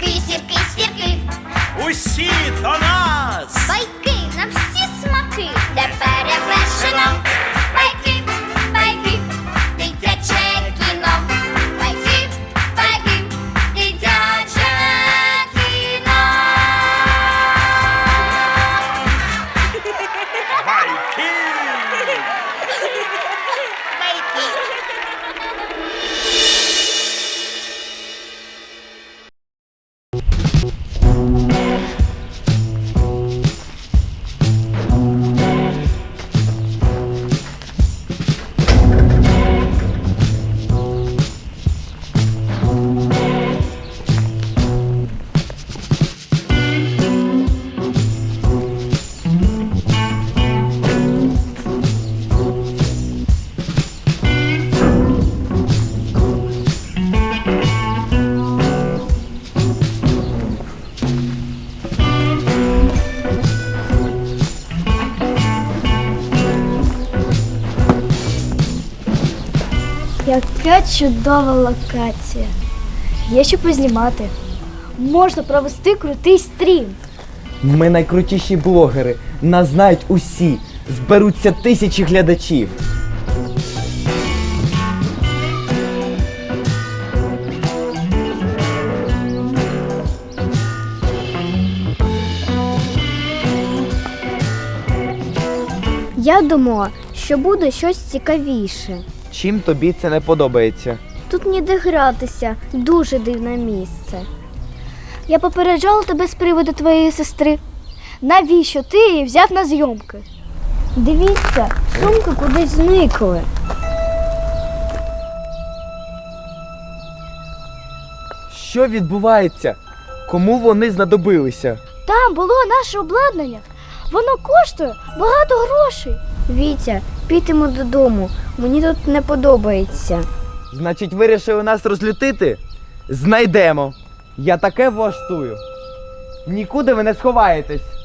сірки, сірки, сірки. Усі до нас. Байки. Яка чудова локація. Є що познімати. Можна провести крутий стрім. Ми найкрутіші блогери. Нас знають усі. Зберуться тисячі глядачів. Я думала, що буде щось цікавіше. Чим тобі це не подобається? Тут ніде гратися, дуже дивне місце. Я попереджала тебе з приводу твоєї сестри. Навіщо ти її взяв на зйомки? Дивіться, сумки кудись зникли. Що відбувається? Кому вони знадобилися? Там було наше обладнання. Воно коштує багато грошей. Вітя, підемо додому. Мені тут не подобається. Значить, вирішили нас розлютити? Знайдемо. Я таке влаштую. Нікуди ви не сховаєтесь.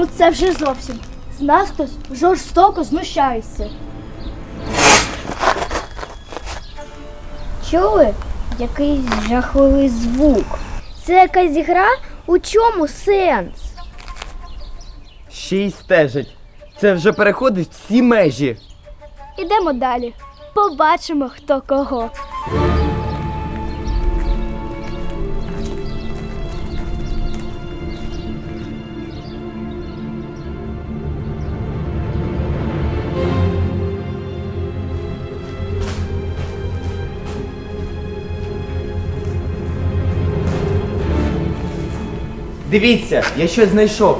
Ну це вже зовсім. З нас хтось жорстоко знущається. Чули? Якийсь жахливий звук. Це якась гра? У чому сенс? Ще й стежить. Це вже переходить всі межі. Ідемо далі. Побачимо, хто кого. Дивіться, я щось знайшов.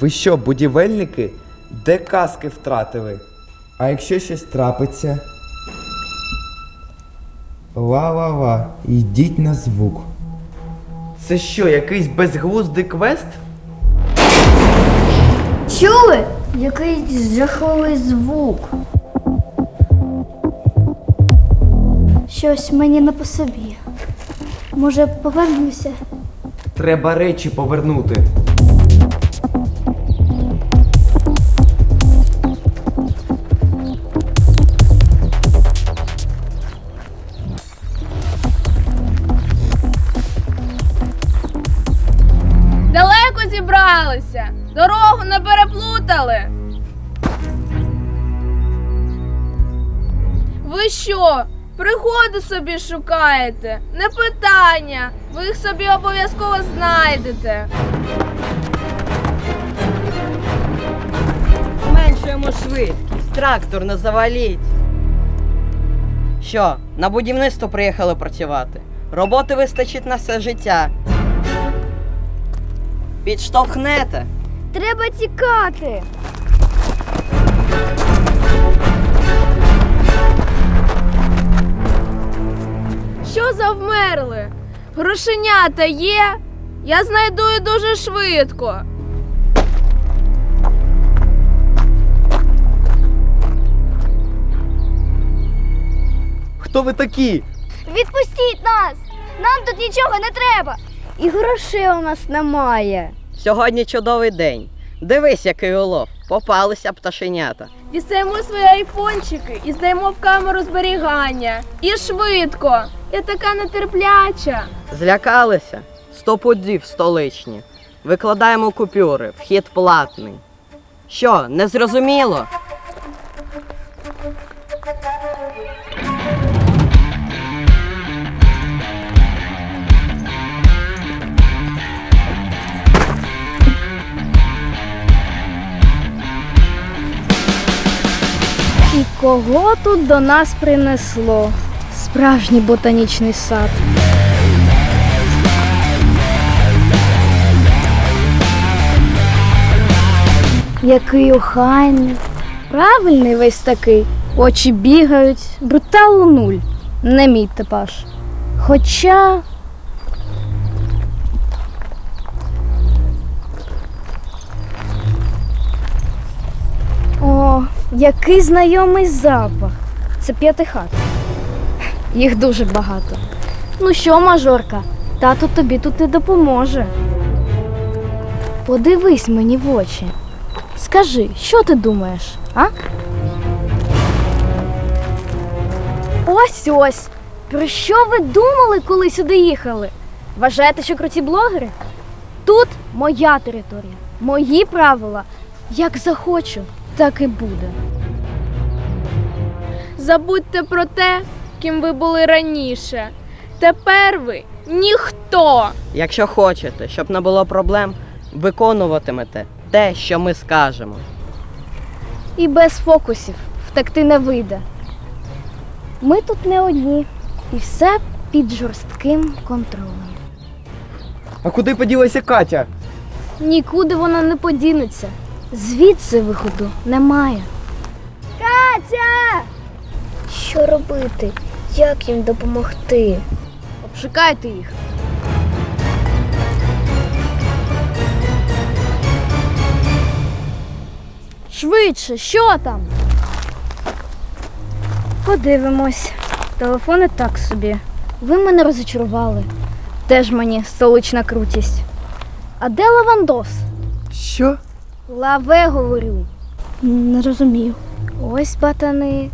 Ви що, будівельники? Де каски втратили? А якщо щось трапиться? Ла-ла-ла, йдіть на звук. Це що, якийсь безглуздий квест? Чули? Якийсь жахливий звук. Щось мені не по собі. Може, повернуся? Треба речі повернути. Далеко зібралися. Дорогу не переплутали. Ви що? Пригоди собі шукаєте? Не питання. Ви їх собі обов'язково знайдете. Зменшуємо швидкість, трактор не заваліть. Що, на будівництво приїхали працювати? Роботи вистачить на все життя. Підштовхнете? Треба тікати. Що завмерли? Грошенята є? Я знайду і дуже швидко. Хто ви такі? Відпустіть нас! Нам тут нічого не треба. І грошей у нас немає. Сьогодні чудовий день. Дивись, який улов. Попалися пташенята. Дістаємо свої айфончики і здаємо в камеру зберігання. І швидко. Я така нетерпляча. Злякалися? Сто пудів столичні. Викладаємо купюри, вхід платний. Що, не зрозуміло? І кого тут до нас принесло? Справжній ботанічний сад. Який охайний. Правильний весь такий. Очі бігають, бруталу нуль. Не мій типаж. Хоча. О, який знайомий запах. Це п'ятихат. Їх дуже багато. Ну що, мажорка, тато тобі тут не допоможе. Подивись мені в очі. Скажи, що ти думаєш, а? Ось ось. Про що ви думали, коли сюди їхали? Вважаєте, що круті блогери? Тут моя територія, мої правила. Як захочу, так і буде. Забудьте про те, ким ви були раніше. Тепер ви ніхто. Якщо хочете, щоб не було проблем, виконуватимете те, що ми скажемо. І без фокусів втекти не вийде. Ми тут не одні, і все під жорстким контролем. А куди поділася Катя? Нікуди вона не подінеться. Звідси виходу немає. Катя! Що робити? Як їм допомогти? Обшукайте їх. Швидше, що там? Подивимось. Телефони так собі. Ви мене розочарували. Теж мені столична крутість. А де лавандос? Що? Лаве говорю. Не розумію. Ось батани.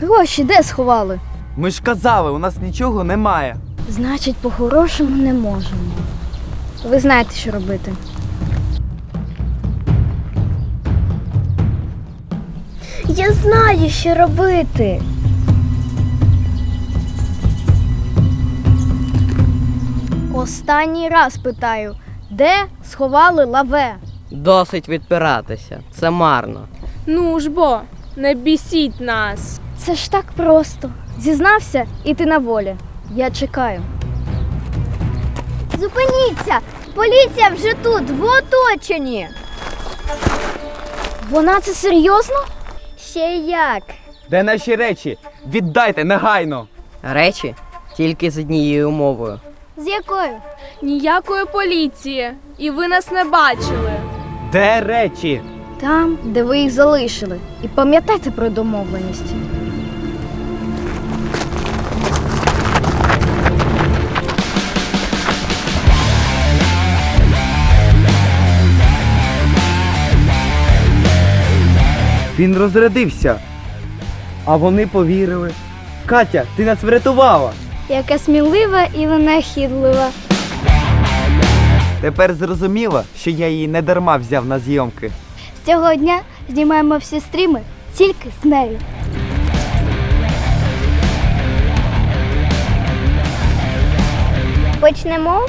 Гроші де сховали? Ми ж казали, у нас нічого немає. Значить, по-хорошому не можемо. Ви знаєте, що робити. Я знаю, що робити. Останній раз питаю, де сховали лаве? Досить відпиратися. Це марно. Ну ж бо, не бісіть нас. Це ж так просто. Зізнався і ти на волі. Я чекаю. Зупиніться! Поліція вже тут, в оточенні. Вона це серйозно? Ще як? Де наші речі? Віддайте негайно. Речі тільки з однією умовою. З якою? Ніякої поліції. І ви нас не бачили. Де речі? Там, де ви їх залишили. І пам'ятайте про домовленість. Він розрядився. А вони повірили. Катя, ти нас врятувала. Яка смілива і винахідлива. Тепер зрозуміла, що я її не дарма взяв на зйомки. З цього дня знімаємо всі стріми тільки з нею. Почнемо